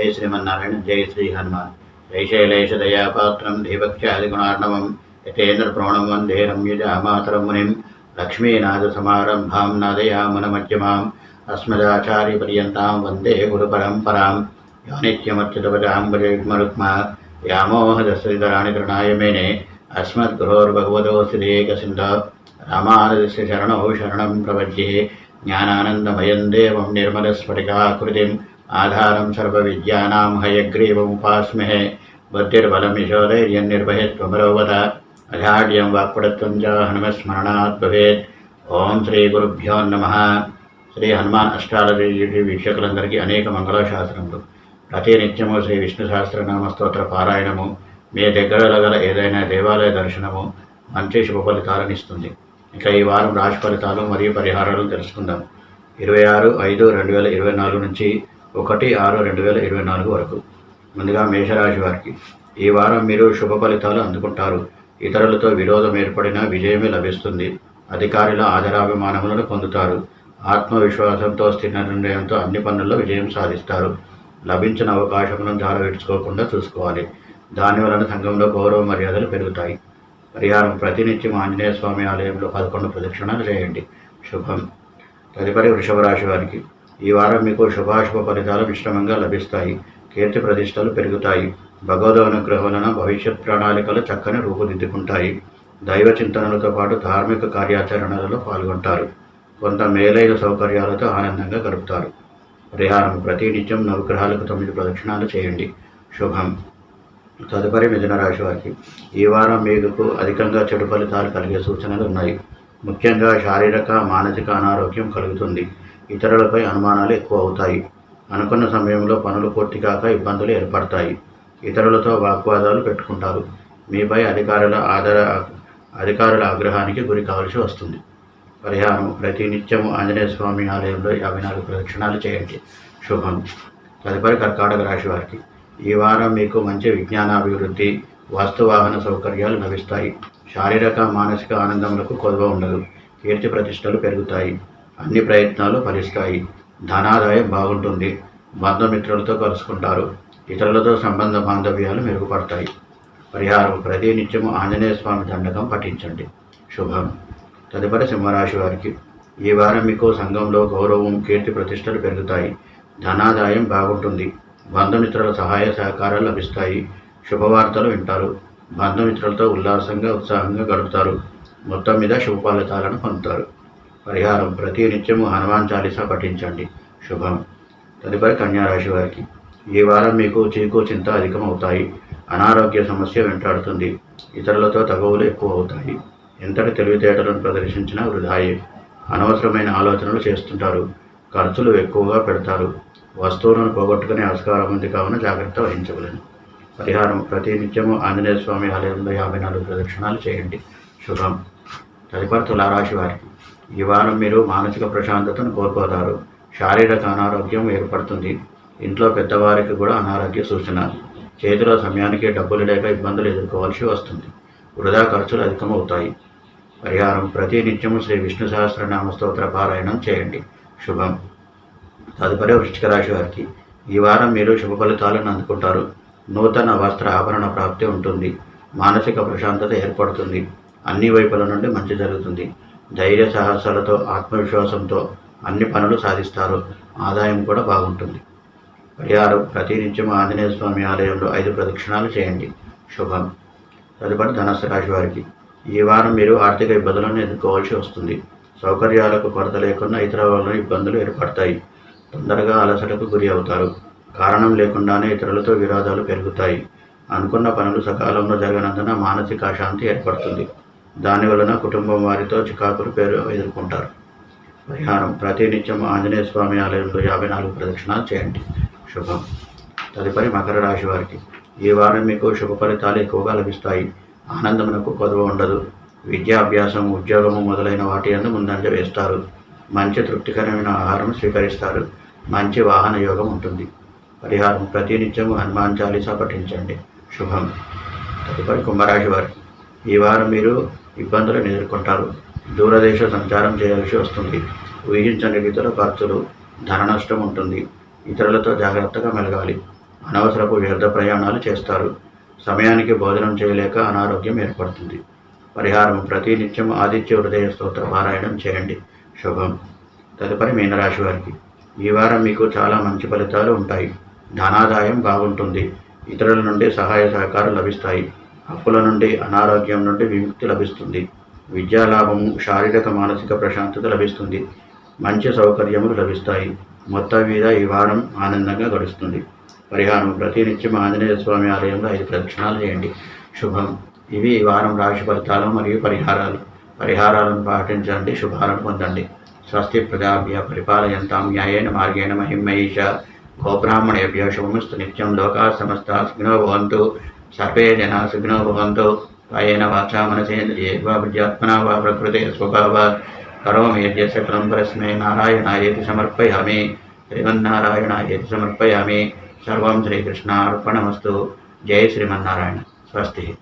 జయ శ్రీమన్నారాయణ జయ శ్రీ హనుమాన్. వైశైలేష దయాపాత్రం ధీవత్యాదిగుణార్ణవం యతేంద్ర ప్రోణం వందే రమ్యజామాతరం మునిం లక్ష్మీనాథసమారంభాం నాదయామునమధ్యమాం అస్మదాచార్యపర్యంతాం వందే గురుపరంపరాం యానిత్యమర్చితపజాం భజయుగ్మరుక్మా వ్యామోహదశ్రీధరాణి తృణాయ మేనే అస్మద్గురోర్భగవతోసిదేకసింధ రామానుజస్య శరణౌ శరణం ప్రపద్యే జ్ఞానానందమయం దేవం నిర్మలస్ఫటికాకృతిం ఆధారం సర్వ సర్వవిద్యానాం హయగ్రీవముపాస్మహే బుద్ధిర్బలమిశోధైర్యం నిర్వహిత్వమరోవత అజాడ్యం వాక్పుడత్వం చ హనుమస్మరణాత్ భవేత్ ఓం శ్రీ గురుభ్యో నమ శ్రీ హనుమాన్ అష్టాలజీ వీక్షకులందరికీ అనేక ప్రతి నిత్యము శ్రీ విష్ణు సహస్రనామ స్తోత్ర పారాయణము మీ దగ్గర గల ఏదైనా దేవాలయ దర్శనము మంచి శుభ ఫలితాలను ఇస్తుంది. ఇక ఈ వారం రాశి ఫలితాలు మరియు పరిహారాలు తెలుసుకుందాం. ఇరవై ఆరు ఐదు రెండు వేల ఇరవై నాలుగు నుంచి ఒకటి ఆరు రెండు వేల ఇరవై నాలుగు వరకు. ముందుగా మేషరాశి వారికి ఈ వారం మీరు శుభ ఫలితాలు అందుకుంటారు. ఇతరులతో విరోధం ఏర్పడినా విజయమే లభిస్తుంది. అధికారుల ఆదరాభిమానములను పొందుతారు. ఆత్మవిశ్వాసంతో స్థిర నిర్ణయంతో అన్ని పనుల్లో విజయం సాధిస్తారు. లభించిన అవకాశములను జారవిడ్చుకోకుండా చూసుకోవాలి. దాని వలన సంఘంలో గౌరవ మర్యాదలు పెరుగుతాయి. పరిహారం ప్రతినిత్యం ఆంజనేయ స్వామి ఆలయంలో పదకొండు ప్రదక్షిణాలు చేయండి. శుభం. తదుపరి వృషభ రాశి వారికి ఈ వారం మీకు శుభాశుభ ఫలితాలు మిశ్రమంగా లభిస్తాయి. కీర్తి ప్రతిష్టలు పెరుగుతాయి. భగవద్ అనుగ్రహం వలన భవిష్యత్ ప్రణాళికలు చక్కని రూపుదిద్దుకుంటాయి. దైవ చింతనలతో పాటు ధార్మిక కార్యాచరణలలో పాల్గొంటారు. కొంత మేలైన సౌకర్యాలతో ఆనందంగా గడుపుతారు. పరిహారం ప్రతి నిత్యం నవగ్రహాలకు తొమ్మిది ప్రదక్షిణాలు చేయండి. శుభం. తదుపరి మిథున రాశి వారికి ఈ వారం మీకు అధికంగా చెడు ఫలితాలు కలిగే సూచనలు ఉన్నాయి. ముఖ్యంగా శారీరక మానసిక అనారోగ్యం కలుగుతుంది. ఇతరులపై అనుమానాలు ఎక్కువ అవుతాయి అనుకున్న సమయంలో పనులు పూర్తి కాక ఇబ్బందులు ఏర్పడతాయి. ఇతరులతో వాగ్వాదాలు పెట్టుకుంటారు. మీపై అధికారుల ఆదర అధికారుల ఆగ్రహానికి గురి కావాల్సి వస్తుంది. పరిహారం ప్రతినిత్యం ఆంజనేయ స్వామి ఆలయంలో యాభై నాలుగు ప్రదక్షిణాలు చేయండి. శుభం. తదుపరి కర్కాటక రాశి వారికి. ఈ వారం మీకు మంచి విజ్ఞానాభివృద్ధి వాస్తువాహన సౌకర్యాలు లభిస్తాయి. శారీరక మానసిక ఆనందములకు కొదవ ఉండదు. కీర్తి ప్రతిష్టలు పెరుగుతాయి. అన్ని ప్రయత్నాలు ఫలిస్తాయి. ధనాదాయం బాగుంటుంది. బంధుమిత్రులతో కలుసుకుంటారు. ఇతరులతో సంబంధ బాంధవ్యాలు మెరుగుపడతాయి. పరిహారం ప్రతి నిత్యము ఆంజనేయ స్వామి దండకం పఠించండి. శుభం. తదుపరి సింహరాశి వారికి. ఈ వారం మీకు సంఘంలో గౌరవం కీర్తి ప్రతిష్టలు పెరుగుతాయి. ధనాదాయం బాగుంటుంది. బంధుమిత్రుల సహాయ సహకారాలు లభిస్తాయి. శుభవార్తలు వింటారు. బంధుమిత్రులతో ఉల్లాసంగా ఉత్సాహంగా గడుపుతారు. మొత్తం మీద శుభ ఫలితాలను పొందుతారు. పరిహారం ప్రతి నిత్యము హనుమాన్ చాలీసా పఠించండి. శుభం. తదుపరి కన్యారాశి వారికి. ఈ వారం మీకు చీకు చింత అధికమవుతాయి. అనారోగ్య సమస్య వెంటాడుతుంది. ఇతరులతో తగవులు ఎక్కువ అవుతాయి ఎంతటి తెలివితేటలను ప్రదర్శించినా వృధాయే. అనవసరమైన ఆలోచనలు చేస్తుంటారు. ఖర్చులు ఎక్కువగా పెడతారు. వస్తువులను పోగొట్టుకునే ఆస్కారం ఉంది కావున జాగ్రత్త వహించవలను. పరిహారం ప్రతి నిత్యము ఆంజనేయ స్వామి ఆలయంలో యాభై నాలుగు ప్రదక్షిణాలు చేయండి. శుభం. తదుపరి తులారాశి వారికి. ఈ వారం మీరు మానసిక ప్రశాంతతను కోల్పోతారు. శారీరక అనారోగ్యం ఏర్పడుతుంది. ఇంట్లో పెద్దవారికి కూడా అనారోగ్య సూచన. చేతిలో సమయానికి డబ్బులు లేక ఇబ్బందులు ఎదుర్కోవాల్సి వస్తుంది. వృధా ఖర్చులు అధికమవుతాయి. పరిహారం ప్రతి నిత్యము శ్రీ విష్ణు సహస్రనామ స్తోత్ర పారాయణం చేయండి. శుభం. తదుపరి వృష్టిక రాశి వారికి. ఈ వారం మీరు శుభ ఫలితాలను అందుకుంటారు. నూతన వస్త్ర ఆభరణ ప్రాప్తి ఉంటుంది. మానసిక ప్రశాంతత ఏర్పడుతుంది. అన్ని వైపుల నుండి మంచి జరుగుతుంది. ధైర్య సాహసాలతో ఆత్మవిశ్వాసంతో అన్ని పనులు సాధిస్తారు. ఆదాయం కూడా బాగుంటుంది. పరిహారం ప్రతినిత్యం ఆంజనేయ స్వామి ఆలయంలో ఐదు ప్రదక్షిణాలు చేయండి. శుభం. తదుపరి ధనస్సు రాశి వారికి. ఈ వారం మీరు ఆర్థిక ఇబ్బందులను ఎదుర్కోవాల్సి వస్తుంది. సౌకర్యాలకు కొరత లేకుండా ఇతర వాళ్ళ ఇబ్బందులు ఏర్పడతాయి. తొందరగా అలసటకు గురి అవుతారు. కారణం లేకుండానే ఇతరులతో విరోధాలు పెరుగుతాయి. అనుకున్న పనులు సకాలంలో జరగనందున మానసిక అశాంతి ఏర్పడుతుంది. దాని వలన కుటుంబం వారితో చికాకులు పేరు ఎదుర్కొంటారు. పరిహారం. ప్రతినిత్యం ఆంజనేయ స్వామి ఆలయంలో యాభై నాలుగు ప్రదక్షిణాలు చేయండి. శుభం. తదుపరి మకర రాశి వారికి. ఈ వారం మీకు శుభ ఫలితాలు ఎక్కువగా లభిస్తాయి. ఆనందమునకు కొదవ ఉండదు. విద్యాభ్యాసం ఉద్యోగము మొదలైన వాటి అందు ముందంజ వేస్తారు. మంచి తృప్తికరమైన ఆహారం స్వీకరిస్తారు. మంచి వాహన యోగం ఉంటుంది. పరిహారం ప్రతినిత్యము హనుమాన్ చాలీసా పఠించండి. శుభం. తదుపరి కుంభరాశి వారికి. ఈ వారం మీరు ఇబ్బందులను ఎదుర్కొంటారు. దూరదేశ సంచారం చేయాల్సి వస్తుంది. ఊహించని రీతిలో ఖర్చులు ధన నష్టం ఉంటుంది. ఇతరులతో జాగ్రత్తగా మెలగాలి. అనవసరపు వ్యర్థ ప్రయాణాలు చేస్తారు. సమయానికి భోజనం చేయలేక అనారోగ్యం ఏర్పడుతుంది. పరిహారం ప్రతి నిత్యం ఆదిత్య హృదయ స్తోత్ర పారాయణం చేయండి. శుభం. తదుపరి మీనరాశి వారికి. ఈ వారం మీకు చాలా మంచి ఫలితాలు ఉంటాయి. ధనాదాయం బాగుంటుంది ఇతరుల నుండి సహాయ సహకారం లభిస్తాయి. అప్పుల నుండి అనారోగ్యం నుండి విముక్తి లభిస్తుంది. విద్యాలాభము శారీరక మానసిక ప్రశాంతత లభిస్తుంది. మంచి సౌకర్యములు లభిస్తాయి. మొత్తం మీద ఈ వారం ఆనందంగా గడుస్తుంది. పరిహారం ప్రతినిత్యం ఆంజనేయ స్వామి ఆలయంలో ఐదు ప్రదక్షిణాలు చేయండి. శుభం. ఇవి ఈ వారం రాశి ఫలితాలు మరియు పరిహారాలు. పరిహారాలను పాటించండి శుభాలను పొందండి. స్వస్తి ప్రజాభ్య పరిపాలయంతాం న్యాయేన మార్గేణ మహిమహీష గోబ్రాహ్మణేభ్య శుభమస్తు నిత్యం లోకా సమస్త సుఖినో భవంతు. సర్వే జనా సుఖినో భవంతు. కాయేన వాచా మనసేంద్రియే వా విద్యాత్మనా వా ప్రకృతే స్వభావ. కరోమి యజ్ఞ సకలం పరస్మై నారాయణాయేతి సమర్పయామి. శ్రీమన్నారాయణాయేతి సమర్పయామి. సర్వం శ్రీకృష్ణార్పణమస్తు. జయ శ్రీమన్నారాయణ. స్వస్తి.